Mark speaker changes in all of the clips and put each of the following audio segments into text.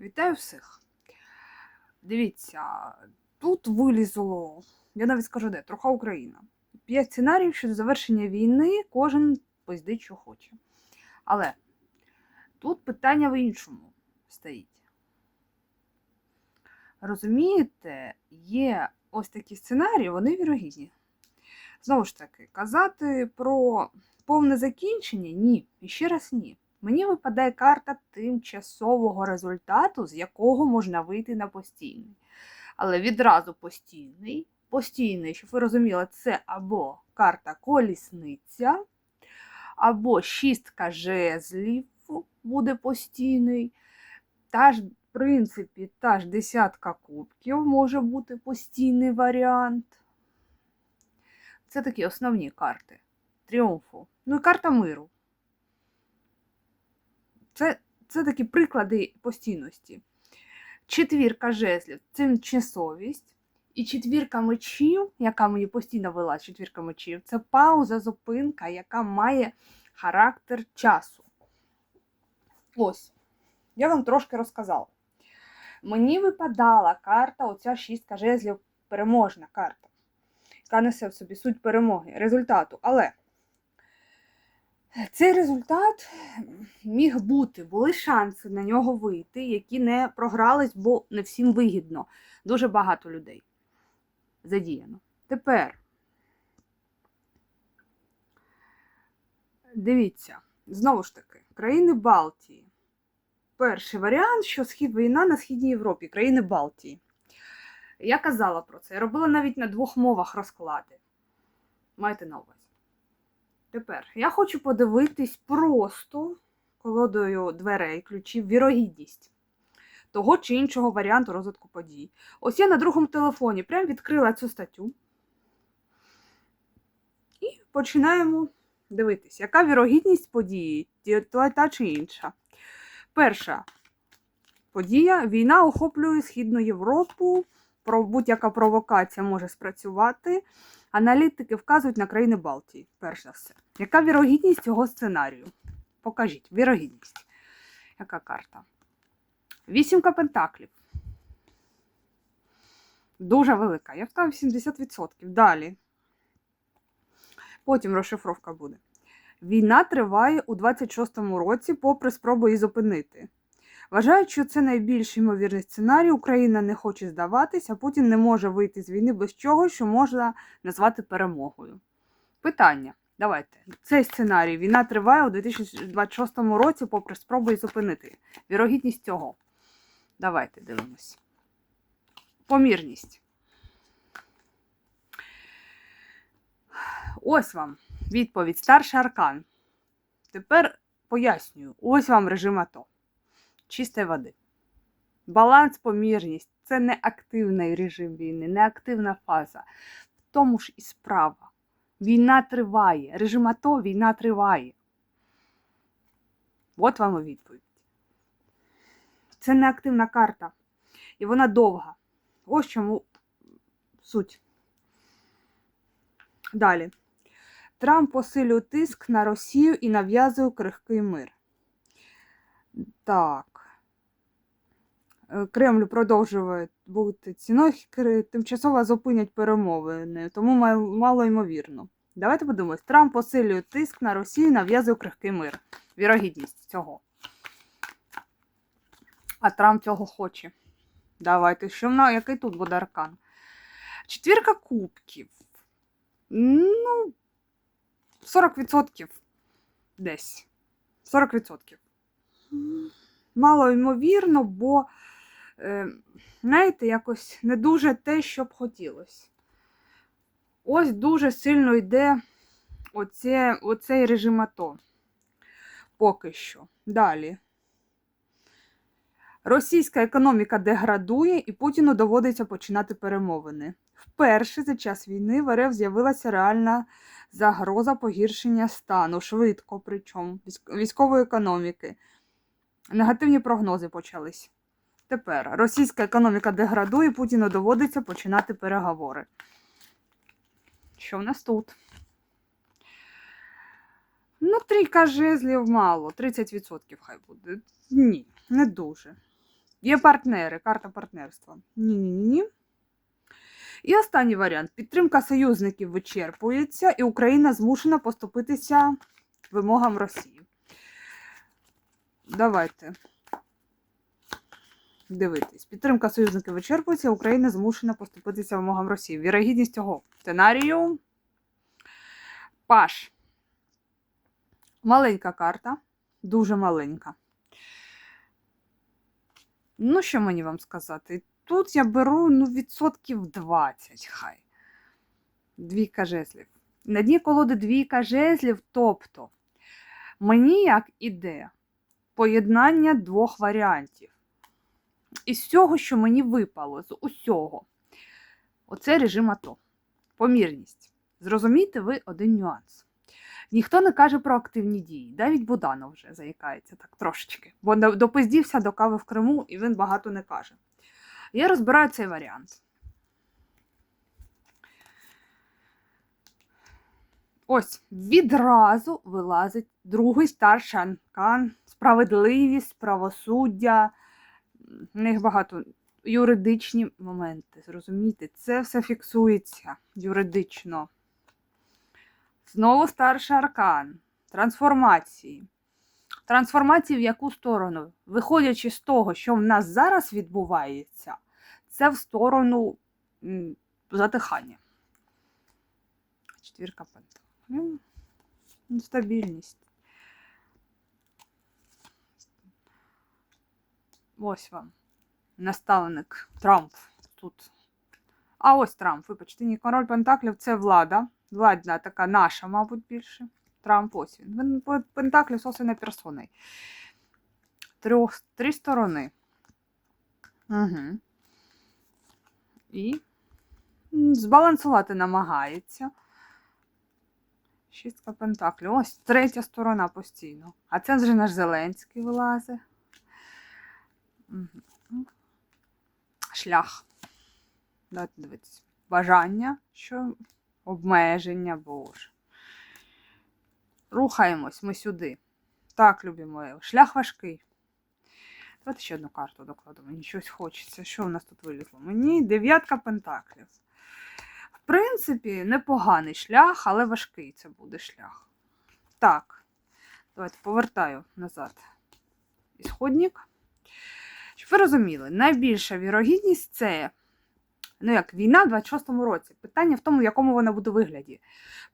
Speaker 1: Вітаю всіх. Дивіться, тут вилізло, я навіть скажу де, троха Україна. П'ять сценаріїв щодо завершення війни, кожен пиздить, що хоче. Але тут питання в іншому стоїть. Розумієте, є ось такі сценарії, вони вірогідні. Знову ж таки, казати про повне закінчення ні. І ще раз ні. Мені випадає карта тимчасового результату, з якого можна вийти на постійний. Але відразу постійний. Постійний, щоб ви розуміли, це або карта колісниця, або шістка жезлів буде постійний. Та ж, в принципі, та ж десятка кубків може бути постійний варіант. Це такі основні карти тріумфу. Ну і карта миру. Це, це такі приклади постійності. Четвірка жезлів це тимчасовість. І четвірка мечів, яка мені постійно вела четвірка мечів, це пауза, зупинка, яка має характер часу. Ось, я вам трошки розказала. Мені випадала карта, оця шістка жезлів, переможна карта, яка несе в собі суть перемоги, результату. Але цей результат міг бути, були шанси на нього вийти, які не програлись, бо не всім вигідно. Дуже багато людей задіяно. Тепер дивіться, знову ж таки, країни Балтії. Перший варіант, що схід війна на Східній Європі, країни Балтії. Я казала про це. Я робила навіть на двох мовах розклади. Майте на увазі. Тепер я хочу подивитись просто колодою дверей, ключів, вірогідність того чи іншого варіанту розвитку подій. Ось я на другому телефоні прям відкрила цю статтю. І починаємо дивитись, яка вірогідність події, та, чи інша. Перша подія: війна охоплює Східну Європу. Будь-яка провокація може спрацювати. Аналітики вказують на країни Балтії, перш за все. Яка вірогідність цього сценарію? Покажіть, вірогідність. Яка карта? Вісімка пентаклів. Дуже велика. Я вставив 70%. Далі. Потім розшифровка буде. Війна триває у 26-му році, попри спробу її зупинити. Вважають, що це найбільш ймовірний сценарій. Україна не хоче здаватися, а Путін не може вийти з війни без чого, що можна назвати перемогою. Питання. Давайте. Цей сценарій. Війна триває у 2026 році, попри спробу її зупинити. Вірогідність цього. Давайте дивимось. Помірність. Ось вам відповідь. Старший аркан. Тепер пояснюю. Ось вам режим АТО. Чистої води. Баланс, помірність це не активний режим війни, не активна фаза. В тому ж і справа. Війна триває. Режим АТО війна триває. От вам і відповідь. Це не активна карта. І вона довга. Ось чому суть. Далі. Трамп посилює тиск на Росію і нав'язує крихкий мир. Так. Е, Кремль продовжує бути ціною, тимчасово зупинять перемовини, тому мало ймовірно. Давайте подивимось. Трамп посилює тиск на Росію нав'язує крихкий мир. Вірогідність цього. А Трамп цього хоче. Давайте, що в на який тут буде аркан? Четвірка кубків. Ну, 40% десь. 40%. Мало ймовірно, бо, знаєте, якось не дуже те, що б хотілося. Ось дуже сильно йде оце, оцей режим АТО. Поки що. Далі. Російська економіка деградує, і Путіну доводиться починати перемовини. Вперше за час війни в РФ з'явилася реальна загроза погіршення стану, швидко, причому військової економіки. Негативні прогнози почались. Тепер російська економіка деградує, Путіну доводиться починати переговори. Що в нас тут? Ну, трійка жезлів мало, 30% хай буде. Ні, не дуже. Є партнери, карта партнерства. Ні-ні-ні. І останній варіант. Підтримка союзників вичерпується, і Україна змушена поступитися вимогам Росії. Давайте. Дивитись. Підтримка союзників вичерпується, Україна змушена поступитися вимогам Росії. Вірогідність цього сценарію. Паш. Маленька карта. Дуже маленька. Ну, що мені вам сказати? Тут я беру ну, відсотків 20, хай. Двійка жезлів. На дні колоди двійка жезлів, тобто мені як іде поєднання двох варіантів. Із всього, що мені випало, з усього. Оце режим АТО. Помірність. Зрозумійте ви один нюанс. Ніхто не каже про активні дії. Навіть Буданов вже заїкається так трошечки. Бо допиздівся до кави в Криму і він багато не каже. Я розбираю цей варіант. Ось відразу вилазить другий старший анкан, справедливість, правосуддя. В них багато юридичні моменти. Зрозумійте, це все фіксується юридично. Знову старший аркан. Трансформації. Трансформації в яку сторону? Виходячи з того, що в нас зараз відбувається, це в сторону затихання. Четвірка пентаклів. М, Ось вам. Наставник Трамп тут. А ось Трамп, вибачте, ні, король Пентаклів це влада. Владна така наша, мабуть, більше. Трамп ось він. Він Пентаклів собственної персони. Трьох, три сторони. Угу. І збалансувати намагається. Шістка пентаклів. Ось третя сторона постійно. А це вже наш Зеленський вилазить. Шлях. Давайте дивитися. Бажання, що обмеження, боже. Рухаємось ми сюди. Так, любі мої. Шлях важкий. Давайте ще одну карту докладу. Мені щось хочеться. Що в нас тут вилізло? Мені дев'ятка пентаклів. В принципі, непоганий шлях, але важкий це буде шлях. Так, давайте повертаю назад. Ісходник. Ви розуміли, найбільша вірогідність це ну як війна в 26-му році. Питання в тому, в якому вона буде вигляді.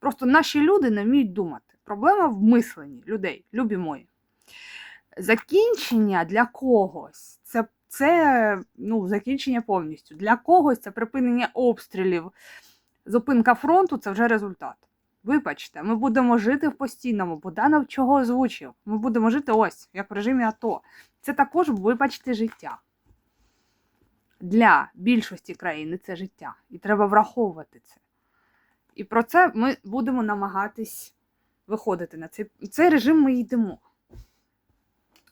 Speaker 1: Просто наші люди не вміють думати. Проблема в мисленні людей, любі мої. Закінчення для когось це, це ну, закінчення повністю. Для когось це припинення обстрілів, зупинка фронту це вже результат. Вибачте, ми будемо жити в постійному. Буданов чого озвучив? Ми будемо жити ось, як в режимі АТО. Це також, вибачте, життя. Для більшості країни це життя. І треба враховувати це. І про це ми будемо намагатись виходити на цей, цей режим ми йдемо.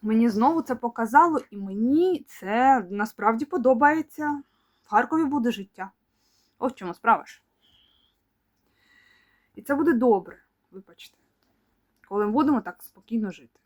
Speaker 1: Мені знову це показало, і мені це насправді подобається. В Харкові буде життя. Ось в чому справа ж. І це буде добре, вибачте, коли ми будемо так спокійно жити.